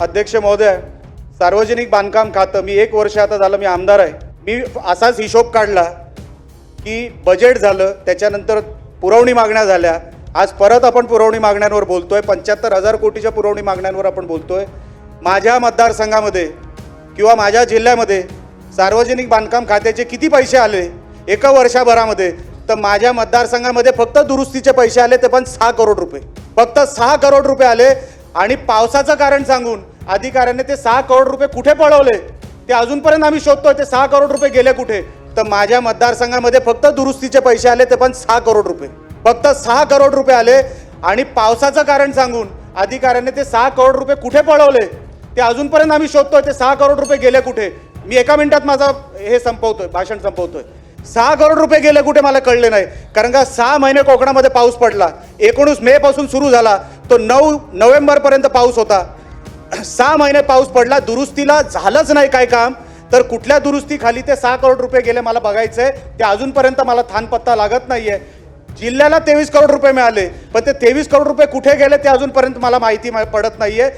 अध्यक्ष महोदय सार्वजनिक बांधकाम खातं मी एक वर्ष आता झालं मी आमदार आहे. मी असाच हिशोब काढला की बजेट झालं त्याच्यानंतर पुरवणी मागण्या झाल्या. आज परत आपण पुरवणी मागण्यांवर बोलतो आहे पंच्याहत्तर हजार कोटीच्या पुरवणी मागण्यांवर आपण बोलतो आहे माझ्या मतदारसंघामध्ये किंवा माझ्या जिल्ह्यामध्ये सार्वजनिक बांधकाम खात्याचे किती पैसे आले एका वर्षाभरामध्ये? तर माझ्या मतदारसंघामध्ये फक्त दुरुस्तीचे पैसे आले ते पण सहा करोड रुपये. फक्त सहा करोड रुपये आले आणि पावसाचं कारण सांगून अधिकाऱ्याने ते सहा करोड रुपये कुठे पळवले? ते अजूनपर्यंत आम्ही शोधतोय ते सहा करोड रुपये गेले कुठे? तर माझ्या मतदारसंघामध्ये फक्त दुरुस्तीचे पैसे आले ते पण सहा करोड रुपये. फक्त सहा करोड रुपये आले आणि पावसाचं कारण सांगून अधिकाऱ्याने ते सहा करोड रुपये कुठे पळवले? ते अजूनपर्यंत आम्ही शोधतोय ते सहा करोड रुपये गेले कुठे? मी एका मिनिटात माझा हे संपवतोय भाषण संपवतोय. सहा करोड रुपये गेले कुठे मला कळले नाही. कारण का सहा महिने कोकणामध्ये पाऊस पडला. एकोणीस मे पासून सुरू झाला. तो नऊ नोव्हेंबरपर्यंत पाऊस होता. सहा महिने पाऊस पडला दुरुस्तीला झालंच नाही काय काम. तर कुठल्या दुरुस्तीखाली ते सहा करोड रुपये गेले मला बघायचंय. ते अजूनपर्यंत मला थानपत्ता लागत नाहीये. जिल्ह्याला तेवीस करोड रुपये मिळाले पण ते तेवीस करोड रुपये कुठे गेले ते अजूनपर्यंत मला माहिती पडत पडत नाहीये.